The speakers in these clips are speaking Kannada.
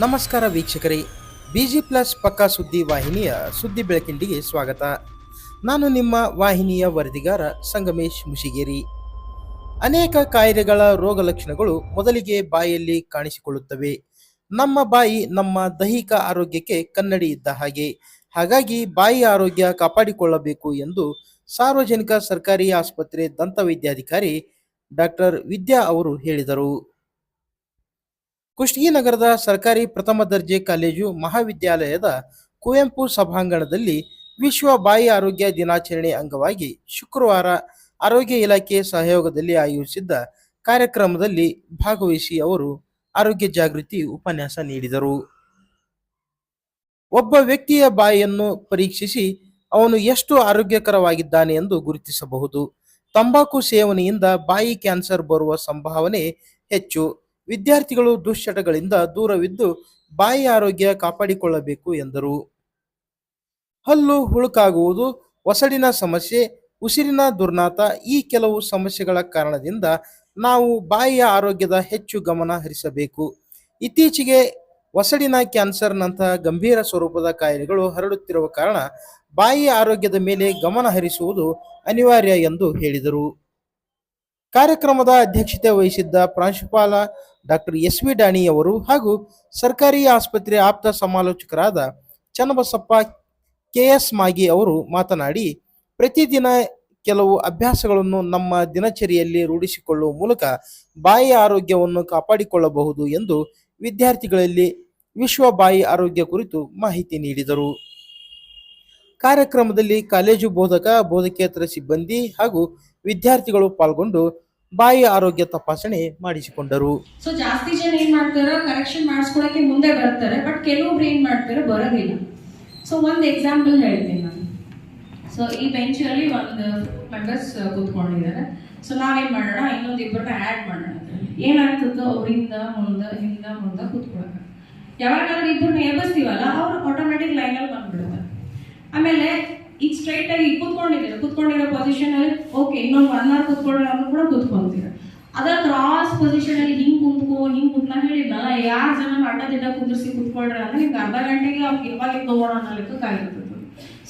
ನಮಸ್ಕಾರ ವೀಕ್ಷಕರೇ. ಬಿಜಿ ಪ್ಲಸ್ ಪಕ್ಕಾ ಸುದ್ದಿ ವಾಹಿನಿಯ ಸುದ್ದಿ ಬೆಳಕಿಂಡಿಗೆ ಸ್ವಾಗತ. ನಾನು ನಿಮ್ಮ ವಾಹಿನಿಯ ವರದಿಗಾರ ಸಂಗಮೇಶ್ ಮುಷಿಗೇರಿ. ಅನೇಕ ಕಾಯಿಲೆಗಳ ರೋಗ ಲಕ್ಷಣಗಳು ಮೊದಲಿಗೆ ಬಾಯಲ್ಲಿ ಕಾಣಿಸಿಕೊಳ್ಳುತ್ತವೆ. ನಮ್ಮ ಬಾಯಿ ನಮ್ಮ ದೈಹಿಕ ಆರೋಗ್ಯಕ್ಕೆ ಕನ್ನಡಿ ಇದ್ದ ಹಾಗೆ. ಹಾಗಾಗಿ ಬಾಯಿ ಆರೋಗ್ಯ ಕಾಪಾಡಿಕೊಳ್ಳಬೇಕು ಎಂದು ಸಾರ್ವಜನಿಕ ಸರ್ಕಾರಿ ಆಸ್ಪತ್ರೆ ದಂತ ವೈದ್ಯಾಧಿಕಾರಿ ಡಾಕ್ಟರ್ ವಿದ್ಯಾ ಅವರು ಹೇಳಿದರು. ಕುಷ್ಟಗಿನಗರದ ಸರ್ಕಾರಿ ಪ್ರಥಮ ದರ್ಜೆ ಕಾಲೇಜು ಮಹಾವಿದ್ಯಾಲಯದ ಕುವೆಂಪು ಸಭಾಂಗಣದಲ್ಲಿ ವಿಶ್ವ ಬಾಯಿ ಆರೋಗ್ಯ ದಿನಾಚರಣೆ ಅಂಗವಾಗಿ ಶುಕ್ರವಾರ ಆರೋಗ್ಯ ಇಲಾಖೆ ಸಹಯೋಗದಲ್ಲಿ ಆಯೋಜಿಸಿದ್ದ ಕಾರ್ಯಕ್ರಮದಲ್ಲಿ ಭಾಗವಹಿಸಿ ಅವರು ಆರೋಗ್ಯ ಜಾಗೃತಿ ಉಪನ್ಯಾಸ ನೀಡಿದರು. ಒಬ್ಬ ವ್ಯಕ್ತಿಯ ಬಾಯಿಯನ್ನು ಪರೀಕ್ಷಿಸಿ ಅವನು ಎಷ್ಟು ಆರೋಗ್ಯಕರವಾಗಿದ್ದಾನೆ ಎಂದು ಗುರುತಿಸಬಹುದು. ತಂಬಾಕು ಸೇವನೆಯಿಂದ ಬಾಯಿ ಕ್ಯಾನ್ಸರ್ ಬರುವ ಸಂಭಾವನೆ ಹೆಚ್ಚು. ವಿದ್ಯಾರ್ಥಿಗಳು ದುಶ್ಚಟಗಳಿಂದ ದೂರವಿದ್ದು ಬಾಯಿ ಆರೋಗ್ಯ ಕಾಪಾಡಿಕೊಳ್ಳಬೇಕು ಎಂದರು. ಹಲ್ಲು ಹುಳುಕಾಗುವುದು, ಒಸಡಿನ ಸಮಸ್ಯೆ, ಉಸಿರಿನ ದುರ್ನಾತ ಈ ಕೆಲವು ಸಮಸ್ಯೆಗಳ ಕಾರಣದಿಂದ ನಾವು ಬಾಯಿಯ ಆರೋಗ್ಯದ ಹೆಚ್ಚು ಗಮನ ಹರಿಸಬೇಕು. ಇತ್ತೀಚೆಗೆ ಒಸಡಿನ ಕ್ಯಾನ್ಸರ್ನಂತಹ ಗಂಭೀರ ಸ್ವರೂಪದ ಕಾಯಿಲೆಗಳು ಹರಡುತ್ತಿರುವ ಕಾರಣ ಬಾಯಿಯ ಆರೋಗ್ಯದ ಮೇಲೆ ಗಮನ ಹರಿಸುವುದು ಅನಿವಾರ್ಯ ಎಂದು ಹೇಳಿದರು. ಕಾರ್ಯಕ್ರಮದ ಅಧ್ಯಕ್ಷತೆ ವಹಿಸಿದ್ದ ಪ್ರಾಂಶುಪಾಲ ಡಾಕ್ಟರ್ ಎಸ್ ವಿ ಡಾಣಿ ಅವರು ಹಾಗೂ ಸರ್ಕಾರಿ ಆಸ್ಪತ್ರೆ ಆಪ್ತ ಸಮಾಲೋಚಕರಾದ ಚನ್ನಬಸಪ್ಪ ಕೆಎಸ್ ಮಾಗಿ ಅವರು ಮಾತನಾಡಿ, ಪ್ರತಿದಿನ ಕೆಲವು ಅಭ್ಯಾಸಗಳನ್ನು ನಮ್ಮ ದಿನಚರಿಯಲ್ಲಿ ರೂಢಿಸಿಕೊಳ್ಳುವ ಮೂಲಕ ಬಾಯಿ ಆರೋಗ್ಯವನ್ನು ಕಾಪಾಡಿಕೊಳ್ಳಬಹುದು ಎಂದು ವಿದ್ಯಾರ್ಥಿಗಳಲ್ಲಿ ವಿಶ್ವ ಬಾಯಿ ಆರೋಗ್ಯ ಕುರಿತು ಮಾಹಿತಿ ನೀಡಿದರು. ಕಾರ್ಯಕ್ರಮದಲ್ಲಿ ಕಾಲೇಜು ಬೋಧಕ, ಬೋಧಕೇತರ ಸಿಬ್ಬಂದಿ ಹಾಗೂ ವಿದ್ಯಾರ್ಥಿಗಳು ಪಾಲ್ಗೊಂಡು ಬಾಯಿ ಆರೋಗ್ಯ ತಪಾಸಣೆ ಮಾಡಿಸಿಕೊಂಡರು. ಸೊ ಜಾಸ್ತಿ ಜನ ಏನ್ ಮಾಡ್ತಾರ ಕರೆಕ್ಷನ್ ಮಾಡಿಸ್ಕೊಳಕ್ಕೆ ಮುಂದೆ ಬರ್ತಾರೆ ಬಟ್ ಕೆಲವೊಬ್ರು ಏನ್ ಮಾಡ್ತಾರೆ, ಬರೋದಿಲ್ಲ. ಸೊ ಒಂದು ಎಕ್ಸಾಂಪಲ್ ಹೇಳ್ತೀನಿ ನಾನು. ಸೊ ಈ ಬೆಂಚಲ್ಲಿ ಒಂದು ಮೆಂಬರ್ಸ್ ಕೂತ್ಕೊಂಡಿದ್ದಾರೆ. ಸೊ ನಾವೇನ್ ಮಾಡೋಣ ಇನ್ನೊಂದು ಇಬ್ಬರನ್ನ ಆ್ಯಡ್ ಮಾಡೋಣ ಏನಾಗ್ತದೋ ಅವರಿಂದ ಮುಂದ, ಹಿಂದ ಮುಂದ ಕೂತ್ಕೊಳಕ ಯಾವಾಗಾದ್ರೂ ಇಬ್ಬರನ್ನ ಎಬ್ಬಿಸ್ತೀವಲ್ಲ, ಅವ್ರು ಆಟೋಮೆಟಿಕ್ ಲೈನಲ್ಲಿ ಬಂದ್ಬಿಡುತ್ತೆ. ಆಮೇಲೆ ಈಗ ಸ್ಟ್ರೈಟ್ ಆಗಿ ಕೂತ್ಕೊಂಡಿದ್ದೀರ? ಕೂತ್ಕೊಂಡಿರೋ ಪೊಸಿಷನ್ ಅಲ್ಲಿ ಓಕೆ ಇನ್ನೊಂದು ಒನ್ ಅವರ್ ಕೂತ್ಕೊಳ್ಳೋಣ ಕೂಡ ಕುತ್ಕೊಂತೀರ? ಅದ ಕ್ರಾಸ್ ಪೊಸಿಷನ್ ಅಲ್ಲಿ ಹಿಂಗ್ ಕುಂತ್ಕೋ, ಹಿಂಗ್ ಕುಂತ್ ನಾ ಹೇಳಿದ್ನಲ್ಲ, ಯಾರು ಜನ ಅಡ್ಡ ದಿಡ್ಡ ಕುತ್ಕೊಳ್ರ ಕುತ್ಕೊಳ್ರಿ ಅಂದ್ರೆ ನಿಮ್ಗೆ ಅರ್ಧ ಗಂಟೆಗೆ ಅವ್ರಿಗೆ ಇವಾಗ ತಗೋಣ ಅನ್ನಲಿಕ್ಕೆ ಕಾಯಿರ್ತದೆ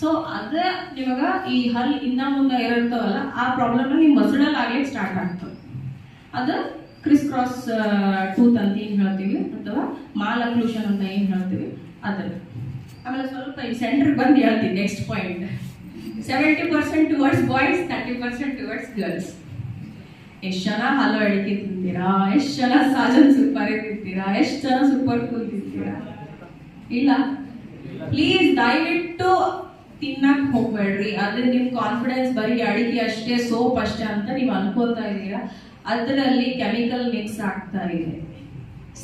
ಸೊ ಅದ ನಿಮಗ ಈ ಹಲ್ ಇನ್ನ ಮುಂದೆ ಇರತ್ತವಲ್ಲ, ಆ ಪ್ರಾಬ್ಲಮ್ ನಿಮ್ ಮಸಡಲ್ ಆಗ್ಲಿಕ್ಕೆ ಸ್ಟಾರ್ಟ್ ಆಗ್ತದೆ. ಅದು ಕ್ರಿಸ್ ಕ್ರಾಸ್ ಟೂತ್ ಅಂತ ಏನ್ ಹೇಳ್ತೀವಿ, ಅಥವಾ ಮಾಲ್ ಅಕ್ಲೂಷನ್ ಅಂತ ಏನ್ ಹೇಳ್ತೀವಿ ಅದ್ರ ಆಮೇಲೆ ಸ್ವಲ್ಪ ಈ ಸೆಂಟರ್ ಬಂದು ಹೇಳ್ತೀನಿ next point seventy percent towards boys thirty percent towards girls ಎಷ್ಟು ಜನ ಹಲೋ ಅಡಿಕೆ ತಿಂತೀರಾ? ಎಷ್ಟು ಜನ ಸಾಜನ್ ಸೂಪರ್ ತಿಂತೀರಾ ಎಷ್ಟು ಜನ ಸೂಪರ್ ಕೂಲ್ ತಿಂತೀರಾ ಇಲ್ಲ? ಪ್ಲೀಸ್ ದಯವಿಟ್ಟು ತಿನ್ನಕ್ ಹೋಗ್ಬೇಡ್ರಿ. ಅದ್ರ ನಿಮ್ ಕಾನ್ಫಿಡೆನ್ಸ್ ಬರೀ ಅಡಿಕೆ ಅಷ್ಟೇ ಸೋಪ್ ಅಷ್ಟೇ ಅಂತ ನೀವು ಅನ್ಕೋತಾ ಇದ್ದೀರಾ? ಅದರಲ್ಲಿ ಕೆಮಿಕಲ್ ಮಿಕ್ಸ್ ಆಗ್ತಾ ಇದೆ.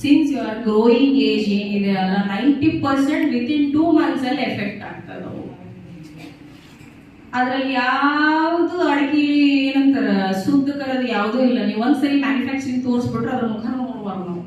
Since you are growing age ಏನಿದೆ ಅಲ್ಲ ninety percent within two months ಅಲ್ಲಿ ಎಫೆಕ್ಟ್ ಆಗ್ತದೆ ಅದ್ರಲ್ಲಿ ಯಾವುದು ಅಡಿಕೆ ಏನಂತಾರ ಶುದ್ಧಕರದ ಯಾವುದೂ ಇಲ್ಲ. ನೀವು ಒಂದ್ಸರಿ ಮ್ಯಾನುಫ್ಯಾಕ್ಚರಿಂಗ್ ತೋರಿಸ್ಬಿಟ್ರೆ ಅದ್ರ ಮುಖ ನೋಡ್ಬಾರ್ದು ನಾವು.